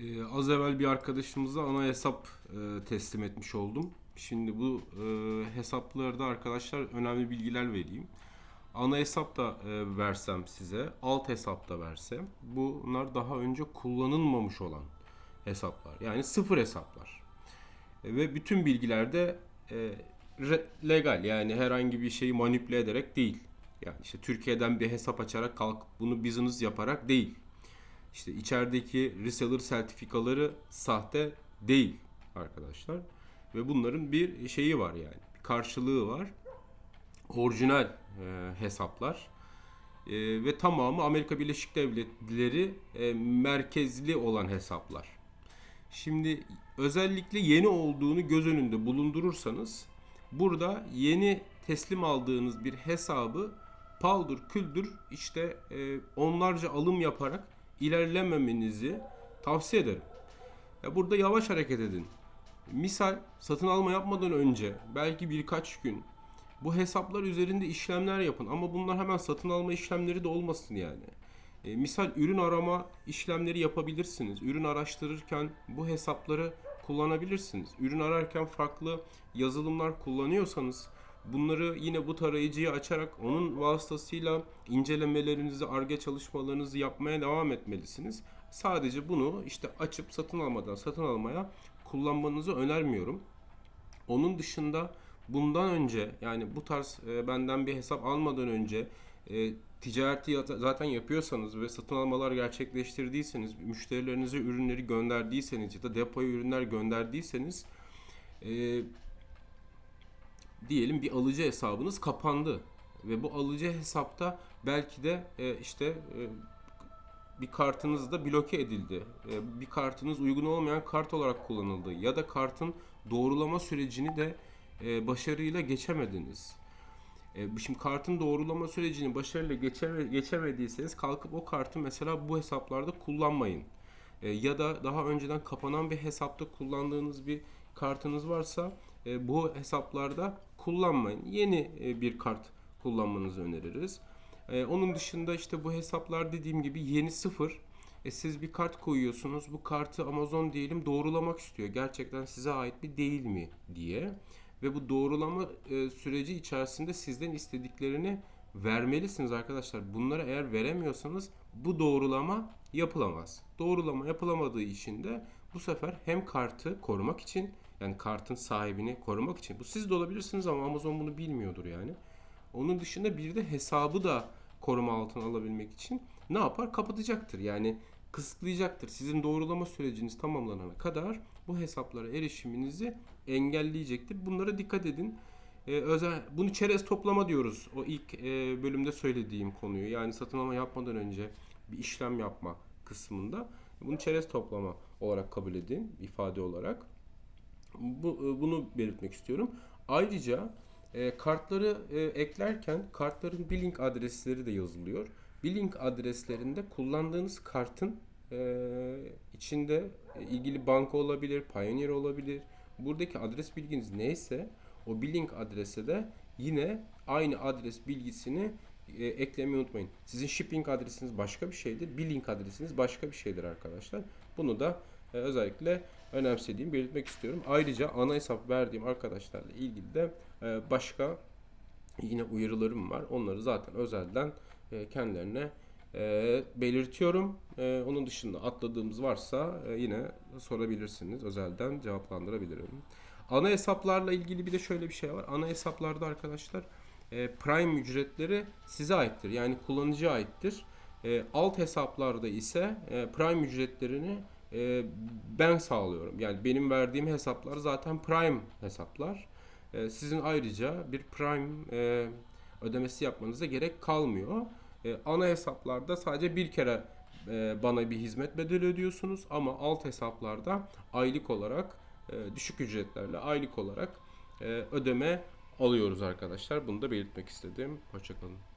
Ee, az evvel bir arkadaşımıza ana hesap e, teslim etmiş oldum. Şimdi bu e, hesaplarda arkadaşlar önemli bilgiler vereyim. Ana hesap da e, versem size, alt hesap da versem bunlar daha önce kullanılmamış olan hesaplar. Yani sıfır hesaplar. E, ve bütün bilgiler de e, legal yani herhangi bir şeyi manipüle ederek değil. Yani işte Türkiye'den bir hesap açarak kalkıp bunu business yaparak değil. İşte içerideki reseller sertifikaları sahte değil arkadaşlar. Ve bunların bir şeyi var yani. Bir karşılığı var. Orijinal e, hesaplar. E, ve tamamı Amerika Birleşik Devletleri e, merkezli olan hesaplar. Şimdi özellikle yeni olduğunu göz önünde bulundurursanız burada yeni teslim aldığınız bir hesabı paldır küldür işte e, onlarca alım yaparak ilerlememenizi tavsiye ederim. Ya burada yavaş hareket edin. Misal satın alma yapmadan önce belki birkaç gün bu hesaplar üzerinde işlemler yapın ama bunlar hemen satın alma işlemleri de olmasın yani. E, misal ürün arama işlemleri yapabilirsiniz. Ürün araştırırken bu hesapları kullanabilirsiniz. Ürün ararken farklı yazılımlar kullanıyorsanız bunları yine bu tarayıcıyı açarak onun vasıtasıyla incelemelerinizi, arge çalışmalarınızı yapmaya devam etmelisiniz. Sadece bunu işte açıp satın almadan satın almaya kullanmanızı önermiyorum. Onun dışında bundan önce yani bu tarz e, benden bir hesap almadan önce e, ticareti zaten yapıyorsanız ve satın almalar gerçekleştirdiyseniz, müşterilerinize ürünleri gönderdiyseniz ya da depoya ürünler gönderdiyseniz e, diyelim bir alıcı hesabınız kapandı ve bu alıcı hesapta belki de e, işte e, bir kartınız da bloke edildi. E, bir kartınız uygun olmayan kart olarak kullanıldı ya da kartın doğrulama sürecini de e, başarıyla geçemediniz. E, şimdi kartın doğrulama sürecini başarıyla geçeme, geçemediyseniz kalkıp o kartı mesela bu hesaplarda kullanmayın. E, ya da daha önceden kapanan bir hesapta kullandığınız bir kartınız varsa e, bu hesaplarda kullanmayın. Yeni e, bir kart kullanmanızı öneririz. E, onun dışında işte bu hesaplar dediğim gibi yeni sıfır. Siz bir kart koyuyorsunuz. Bu kartı Amazon diyelim doğrulamak istiyor. Gerçekten size ait bir değil mi diye. Ve bu doğrulama süreci içerisinde sizden istediklerini vermelisiniz arkadaşlar. Bunları eğer veremiyorsanız bu doğrulama yapılamaz. Doğrulama yapılamadığı için de bu sefer hem kartı korumak için yani kartın sahibini korumak için bu siz de olabilirsiniz ama Amazon bunu bilmiyordur yani. Onun dışında bir de hesabı da koruma altına alabilmek için ne yapar? Kapatacaktır. Yani kısıtlayacaktır. Sizin doğrulama süreciniz tamamlanana kadar bu hesaplara erişiminizi engelleyecektir. Bunlara dikkat edin. Ee, özel bunu çerez toplama diyoruz. O ilk e, bölümde söylediğim konuyu. Yani satın alma yapmadan önce bir işlem yapma kısmında bunu çerez toplama olarak kabul edin ifade olarak. Bu, e, bunu belirtmek istiyorum. Ayrıca e, kartları e, eklerken kartların billing adresleri de yazılıyor. Billing adreslerinde kullandığınız kartın e, içinde e, ilgili banka olabilir, Pioneer olabilir. Buradaki adres bilginiz neyse o billing adrese de yine aynı adres bilgisini e, eklemeyi unutmayın. Sizin shipping adresiniz başka bir şeydir, billing adresiniz başka bir şeydir arkadaşlar. Bunu da e, özellikle önemsediğim belirtmek istiyorum. Ayrıca ana hesap verdiğim arkadaşlarla ilgili de e, başka yine uyarılarım var. Onları zaten özelden e, kendilerine e, belirtiyorum. Onun dışında atladığımız varsa yine sorabilirsiniz. Özelden cevaplandırabilirim. Ana hesaplarla ilgili bir de şöyle bir şey var. Ana hesaplarda arkadaşlar Prime ücretleri size aittir. Yani kullanıcıya aittir. Alt hesaplarda ise Prime ücretlerini e, ben sağlıyorum. Yani benim verdiğim hesaplar zaten Prime hesaplar. E, sizin ayrıca bir Prime e, ödemesi yapmanıza gerek kalmıyor. E, ana hesaplarda sadece bir kere e, bana bir hizmet bedeli ödüyorsunuz ama alt hesaplarda aylık olarak e, düşük ücretlerle aylık olarak e, ödeme alıyoruz arkadaşlar. Bunu da belirtmek istedim. Hoşçakalın.